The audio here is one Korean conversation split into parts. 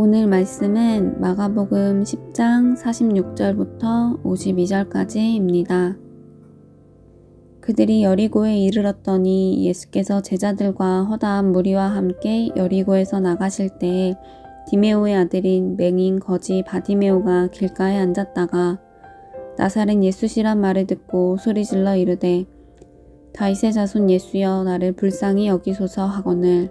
오늘 말씀은 마가복음 10장 46절부터 52절까지입니다. 그들이 여리고에 이르렀더니 예수께서 제자들과 허다한 무리와 함께 여리고에서 나가실 때에 디메오의 아들인 맹인 거지 바디메오가 길가에 앉았다가 나사렛 예수시란 말을 듣고 소리질러 이르되 다윗의 자손 예수여 나를 불쌍히 여기소서 하거늘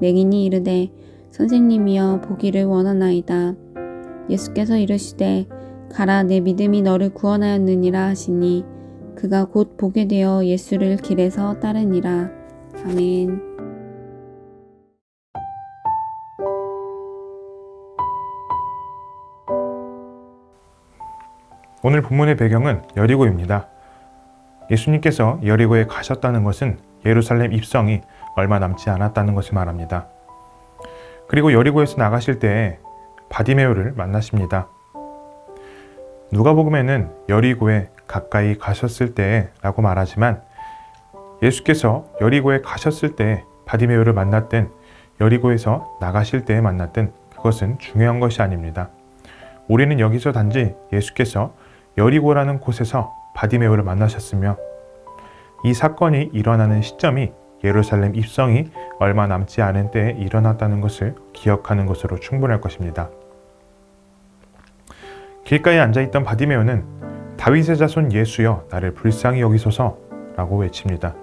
맹인이 이르되 선생님이여 보기를 원하나이다. 예수께서 이르시되 가라 내 믿음이 너를 구원하였느니라 하시니 그가 곧 보게 되어 예수를 길에서 따르니라. 아멘. 오늘 본문의 배경은 여리고입니다. 예수님께서 여리고에 가셨다는 것은 예루살렘 입성이 얼마 남지 않았다는 것을 말합니다. 그리고 여리고에서 나가실 때에 바디메오를 만나십니다. 누가복음에는 여리고에 가까이 가셨을 때라고 말하지만 예수께서 여리고에 가셨을 때 바디메오를 만났든 여리고에서 나가실 때에 만났든 그것은 중요한 것이 아닙니다. 우리는 여기서 단지 예수께서 여리고라는 곳에서 바디메오를 만나셨으며 이 사건이 일어나는 시점이 예루살렘 입성이 얼마 남지 않은 때에 일어났다는 것을 기억하는 것으로 충분할 것입니다. 길가에 앉아 있던 바디메오는 다윗의 자손 예수여 나를 불쌍히 여기소서라고 외칩니다.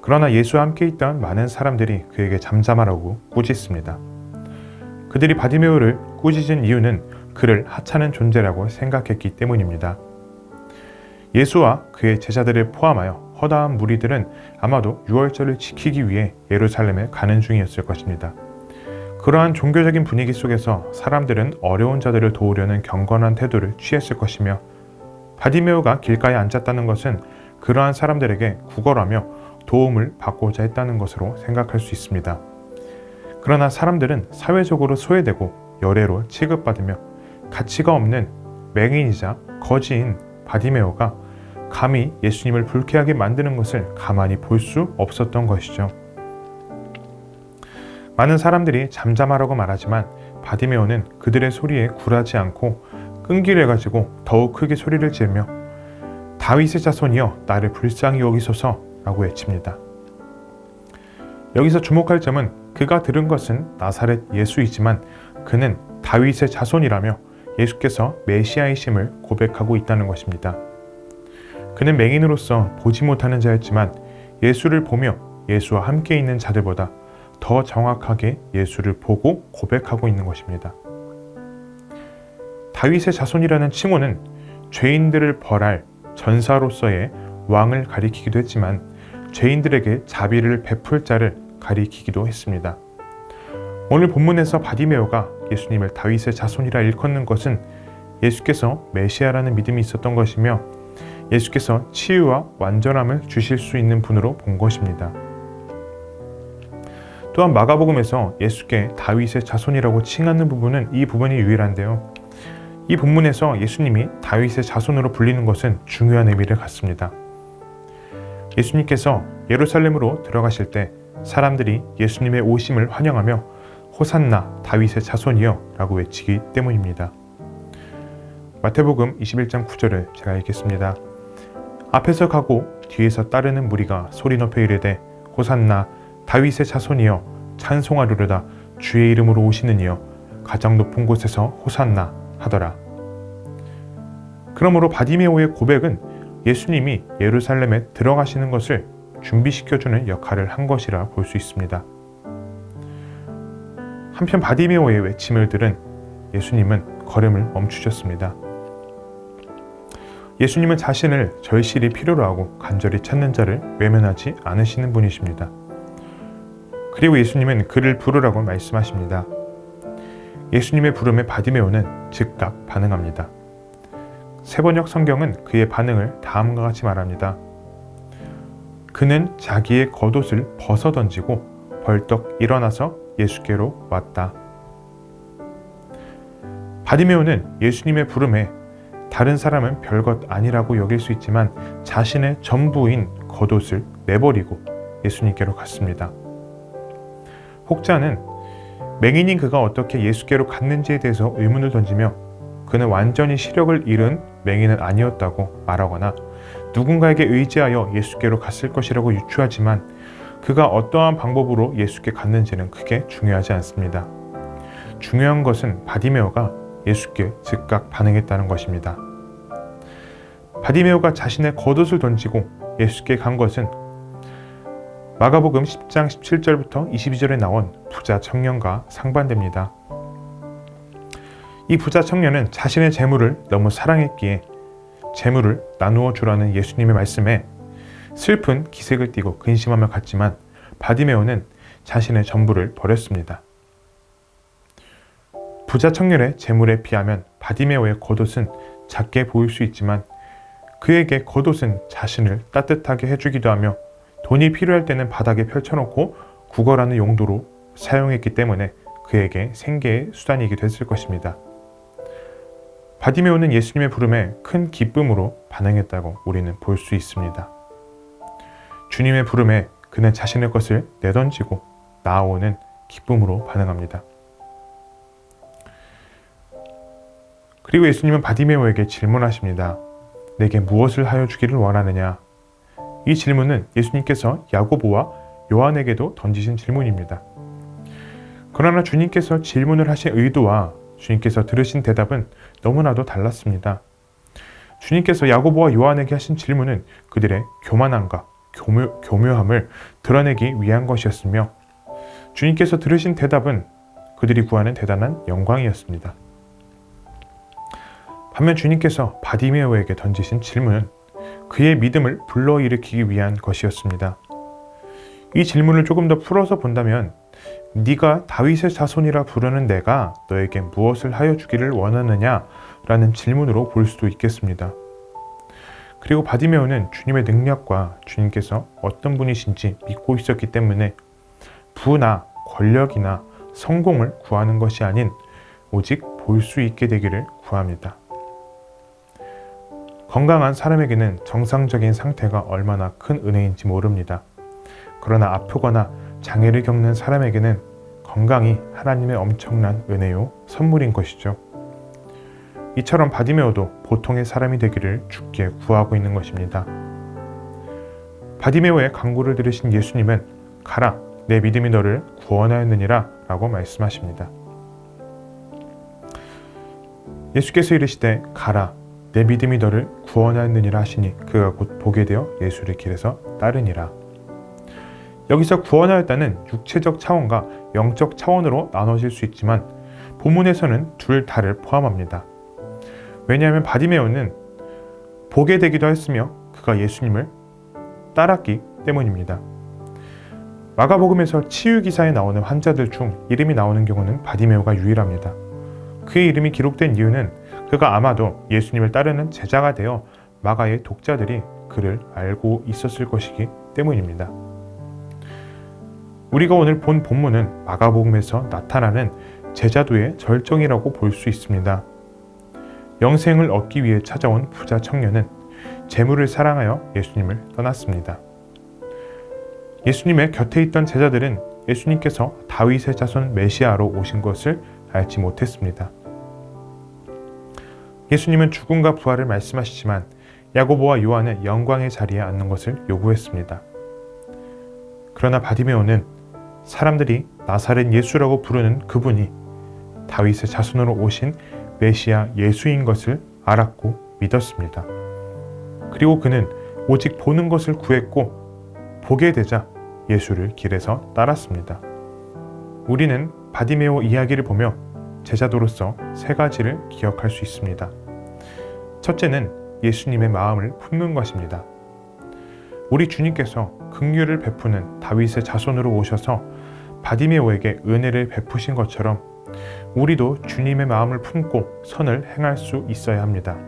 그러나 예수와 함께 있던 많은 사람들이 그에게 잠잠하라고 꾸짖습니다. 그들이 바디메오를 꾸짖은 이유는 그를 하찮은 존재라고 생각했기 때문입니다. 예수와 그의 제자들을 포함하여 허다한 무리들은 아마도 유월절을 지키기 위해 예루살렘에 가는 중이었을 것입니다. 그러한 종교적인 분위기 속에서 사람들은 어려운 자들을 도우려는 경건한 태도를 취했을 것이며 바디메오가 길가에 앉았다는 것은 그러한 사람들에게 구걸하며 도움을 받고자 했다는 것으로 생각할 수 있습니다. 그러나 사람들은 사회적으로 소외되고 열애로 취급받으며 가치가 없는 맹인이자 거지인 바디메오가 감히 예수님을 불쾌하게 만드는 것을 가만히 볼 수 없었던 것이죠. 많은 사람들이 잠잠하라고 말하지만 바디메오는 그들의 소리에 굴하지 않고 끈기를 해가지고 더욱 크게 소리를 지르며 다윗의 자손이여 나를 불쌍히 여기소서 라고 외칩니다. 여기서 주목할 점은 그가 들은 것은 나사렛 예수이지만 그는 다윗의 자손이라며 예수께서 메시아이심을 고백하고 있다는 것입니다. 그는 맹인으로서 보지 못하는 자였지만 예수를 보며 예수와 함께 있는 자들보다 더 정확하게 예수를 보고 고백하고 있는 것입니다. 다윗의 자손이라는 칭호는 죄인들을 벌할 전사로서의 왕을 가리키기도 했지만 죄인들에게 자비를 베풀 자를 가리키기도 했습니다. 오늘 본문에서 바디메오가 예수님을 다윗의 자손이라 일컫는 것은 예수께서 메시아라는 믿음이 있었던 것이며 예수께서 치유와 완전함을 주실 수 있는 분으로 본 것입니다. 또한 마가복음에서 예수께 다윗의 자손이라고 칭하는 부분은 이 부분이 유일한데요. 이 본문에서 예수님이 다윗의 자손으로 불리는 것은 중요한 의미를 갖습니다. 예수님께서 예루살렘으로 들어가실 때 사람들이 예수님의 오심을 환영하며 호산나 다윗의 자손이여 라고 외치기 때문입니다. 마태복음 21장 9절을 제가 읽겠습니다. 앞에서 가고 뒤에서 따르는 무리가 소리 높여 이르되 호산나 다윗의 자손이여 찬송하리로다 주의 이름으로 오시는 이여 가장 높은 곳에서 호산나 하더라. 그러므로 바디메오의 고백은 예수님이 예루살렘에 들어가시는 것을 준비시켜주는 역할을 한 것이라 볼 수 있습니다. 한편 바디메오의 외침을 들은 예수님은 걸음을 멈추셨습니다. 예수님은 자신을 절실히 필요로 하고 간절히 찾는 자를 외면하지 않으시는 분이십니다. 그리고 예수님은 그를 부르라고 말씀하십니다. 예수님의 부름에 바디메오는 즉각 반응합니다. 세번역 성경은 그의 반응을 다음과 같이 말합니다. 그는 자기의 겉옷을 벗어 던지고 벌떡 일어나서 예수께로 왔다. 바디메오는 예수님의 부름에 다른 사람은 별것 아니라고 여길 수 있지만 자신의 전부인 겉옷을 내버리고 예수님께로 갔습니다. 혹자는 맹인인 그가 어떻게 예수께로 갔는지에 대해서 의문을 던지며 그는 완전히 시력을 잃은 맹인은 아니었다고 말하거나 누군가에게 의지하여 예수께로 갔을 것이라고 유추하지만 그가 어떠한 방법으로 예수께 갔는지는 크게 중요하지 않습니다. 중요한 것은 바디메오가 예수께 즉각 반응했다는 것입니다. 바디메오가 자신의 겉옷을 던지고 예수께 간 것은 마가복음 10장 17절부터 22절에 나온 부자 청년과 상반됩니다. 이 부자 청년은 자신의 재물을 너무 사랑했기에 재물을 나누어 주라는 예수님의 말씀에 슬픈 기색을 띠고 근심하며 갔지만 바디메오는 자신의 전부를 버렸습니다. 부자 청년의 재물에 비하면 바디메오의 겉옷은 작게 보일 수 있지만 그에게 겉옷은 자신을 따뜻하게 해주기도 하며 돈이 필요할 때는 바닥에 펼쳐놓고 구걸하는 용도로 사용했기 때문에 그에게 생계의 수단이기도 했을 것입니다. 바디메오는 예수님의 부름에 큰 기쁨으로 반응했다고 우리는 볼 수 있습니다. 주님의 부름에 그는 자신의 것을 내던지고 나아오는 기쁨으로 반응합니다. 그리고 예수님은 바디메오에게 질문하십니다. 내게 무엇을 하여 주기를 원하느냐? 이 질문은 예수님께서 야고보와 요한에게도 던지신 질문입니다. 그러나 주님께서 질문을 하신 의도와 주님께서 들으신 대답은 너무나도 달랐습니다. 주님께서 야고보와 요한에게 하신 질문은 그들의 교만함과 교묘, 교묘함을 드러내기 위한 것이었으며 주님께서 들으신 대답은 그들이 구하는 대단한 영광이었습니다. 반면 주님께서 바디메오에게 던지신 질문은 그의 믿음을 불러일으키기 위한 것이었습니다. 이 질문을 조금 더 풀어서 본다면 네가 다윗의 자손이라 부르는 내가 너에게 무엇을 하여 주기를 원하느냐 라는 질문으로 볼 수도 있겠습니다. 그리고 바디메오는 주님의 능력과 주님께서 어떤 분이신지 믿고 있었기 때문에 부나 권력이나 성공을 구하는 것이 아닌 오직 볼 수 있게 되기를 구합니다. 건강한 사람에게는 정상적인 상태가 얼마나 큰 은혜인지 모릅니다. 그러나 아프거나 장애를 겪는 사람에게는 건강이 하나님의 엄청난 은혜요 선물인 것이죠. 이처럼 바디메오도 보통의 사람이 되기를 주께 구하고 있는 것입니다. 바디메오의 강구를 들으신 예수님은 가라 내 믿음이 너를 구원하였느니라 라고 말씀하십니다. 예수께서 이르시되 가라 내 믿음이 너를 구원하였느니라 하시니 그가 곧 보게 되어 예수를 길에서 따르니라. 여기서 구원하였다는 육체적 차원과 영적 차원으로 나눠질 수 있지만 본문에서는 둘 다를 포함합니다. 왜냐하면 바디메오는 보게 되기도 했으며 그가 예수님을 따랐기 때문입니다. 마가복음에서 치유 기사에 나오는 환자들 중 이름이 나오는 경우는 바디메오가 유일합니다. 그의 이름이 기록된 이유는 그가 아마도 예수님을 따르는 제자가 되어 마가의 독자들이 그를 알고 있었을 것이기 때문입니다. 우리가 오늘 본 본문은 마가복음에서 나타나는 제자도의 절정이라고 볼 수 있습니다. 영생을 얻기 위해 찾아온 부자 청년은 재물을 사랑하여 예수님을 떠났습니다. 예수님의 곁에 있던 제자들은 예수님께서 다윗의 자손 메시아로 오신 것을 알지 못했습니다. 예수님은 죽음과 부활을 말씀하시지만 야고보와 요한은 영광의 자리에 앉는 것을 요구했습니다. 그러나 바디메오는 사람들이 나사렛 예수라고 부르는 그분이 다윗의 자손으로 오신 메시아 예수인 것을 알았고 믿었습니다. 그리고 그는 오직 보는 것을 구했고 보게 되자 예수를 길에서 따랐습니다. 우리는 바디메오 이야기를 보며 제자도로서 세 가지를 기억할 수 있습니다. 첫째는 예수님의 마음을 품는 것입니다. 우리 주님께서 긍휼을 베푸는 다윗의 자손으로 오셔서 바디메오에게 은혜를 베푸신 것처럼 우리도 주님의 마음을 품고 선을 행할 수 있어야 합니다.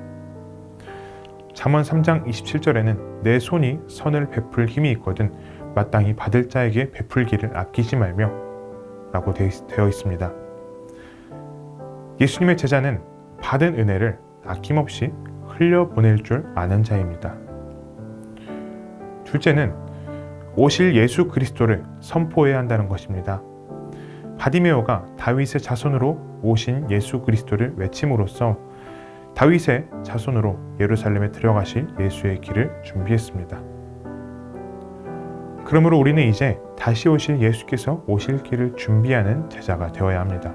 잠언 3장 27절에는 내 손이 선을 베풀 힘이 있거든 마땅히 받을 자에게 베풀기를 아끼지 말며 라고 되어 있습니다. 예수님의 제자는 받은 은혜를 아낌없이 흘려보낼 줄 아는 자입니다. 둘째는 오실 예수 그리스도를 선포해야 한다는 것입니다. 바디메오가 다윗의 자손으로 오신 예수 그리스도를 외침으로써 다윗의 자손으로 예루살렘에 들어가실 예수의 길을 준비했습니다. 그러므로 우리는 이제 다시 오실 예수께서 오실 길을 준비하는 제자가 되어야 합니다.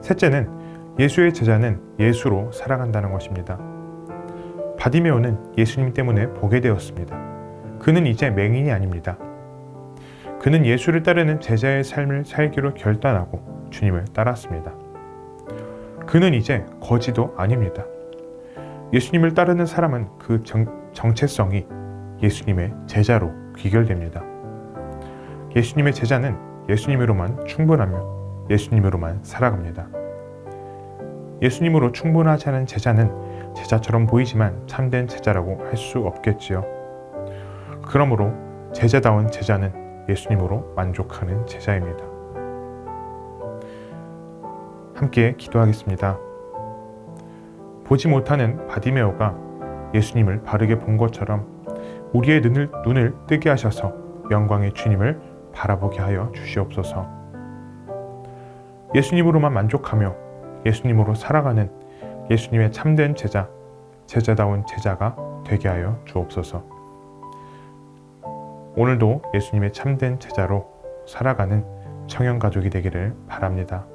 셋째는 예수의 제자는 예수로 살아간다는 것입니다. 바디메오는 예수님 때문에 보게 되었습니다. 그는 이제 맹인이 아닙니다. 그는 예수를 따르는 제자의 삶을 살기로 결단하고 주님을 따랐습니다. 그는 이제 거지도 아닙니다. 예수님을 따르는 사람은 그 정, 정체성이 예수님의 제자로 귀결됩니다. 예수님의 제자는 예수님으로만 충분하며 예수님으로만 살아갑니다. 예수님으로 충분하지 않은 제자는 제자처럼 보이지만 참된 제자라고 할 수 없겠지요. 그러므로 제자다운 제자는 예수님으로 만족하는 제자입니다. 함께 기도하겠습니다. 보지 못하는 바디메오가 예수님을 바르게 본 것처럼 우리의 눈을, 눈을 뜨게 하셔서 영광의 주님을 바라보게 하여 주시옵소서. 예수님으로만 만족하며 예수님으로 살아가는 예수님의 참된 제자, 제자다운 제자가 되게 하여 주옵소서. 오늘도 예수님의 참된 제자로 살아가는 청년 가족이 되기를 바랍니다.